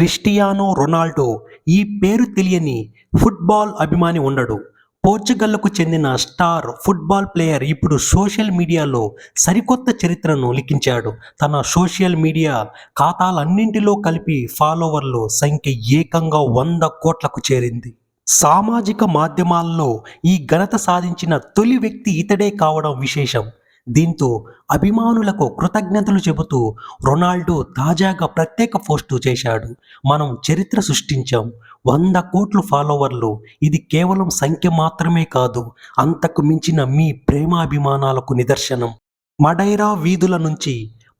Cristiano Ronaldo ఈ పేరు తెలియని ఫుట్బాల్ అభిమాని ఉండడు. పోర్చుగల్కు చెందిన స్టార్ ఫుట్బాల్ ప్లేయర్ ఇప్పుడు సోషల్ మీడియాలో సరికొత్త చరిత్రను లిఖించాడు. తన సోషల్ మీడియా ఖాతాలన్నింటిలో కలిపి ఫాలోవర్లు సంఖ్య ఏకంగా వంద కోట్లకు చేరింది. సామాజిక మాధ్యమాల్లో ఈ ఘనత సాధించిన తొలి వ్యక్తి ఇతడే కావడం విశేషం. దీంతో అభిమానులకు కృతజ్ఞతలు చెబుతూ రొనాల్డో తాజాగా ప్రత్యేక పోస్టు చేశాడు. మనం చరిత్ర సృష్టించాం. వంద కోట్లు ఫాలోవర్లు. ఇది కేవలం సంఖ్య మాత్రమే కాదు అంతకు మించిన మీ ప్రేమాభిమానాలకు నిదర్శనం. మడైరా వీధుల నుంచి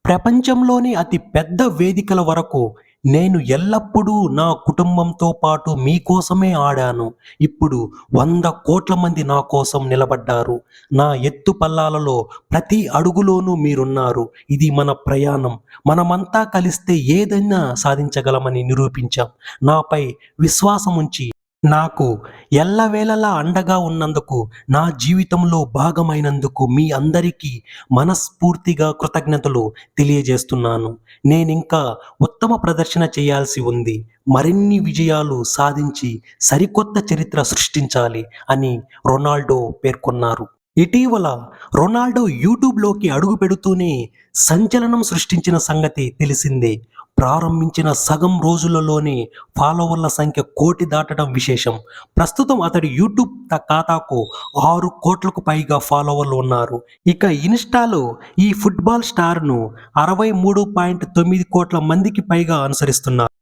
ప్రపంచంలోని అతి పెద్ద వేదికల వరకు నేను ఎల్లప్పుడూ నా కుటుంబంతో పాటు మీకోసమే ఆడాను. ఇప్పుడు వంద కోట్ల మంది నా కోసం నిలబడ్డారు. నా ఎత్తు పల్లాలలో ప్రతి అడుగులోనూ మీరున్నారు. ఇది మన ప్రయాణం. మనమంతా కలిస్తే ఏదైనా సాధించగలమని నిరూపించాం. నాపై విశ్వాసం ఉంచి నాకు ఎల్లవేళలా అండగా ఉన్నందుకు నా జీవితంలో భాగమైనందుకు మీ అందరికీ మనస్ఫూర్తిగా కృతజ్ఞతలు తెలియజేస్తున్నాను. నేనింకా ఉత్తమ ప్రదర్శన చేయాల్సి ఉంది. మరిన్ని విజయాలు సాధించి సరికొత్త చరిత్ర సృష్టించాలి అని రొనాల్డో పేర్కొన్నారు. ఇటీవల రొనాల్డో యూట్యూబ్లోకి అడుగు పెడుతూనే సంచలనం సృష్టించిన సంగతి తెలిసిందే. ప్రారంభించిన సగం రోజులలోనే ఫాలోవర్ల సంఖ్య కోటి దాటడం విశేషం. ప్రస్తుతం అతడి యూట్యూబ్ త- ఖాతాకు ఆరు కోట్లకు పైగా ఫాలోవర్లు ఉన్నారు. ఇక ఇన్స్టాలో ఈ ఫుట్బాల్ స్టార్ను అరవై మూడు పాయింట్ తొమ్మిది కోట్ల మందికి పైగా అనుసరిస్తున్నారు.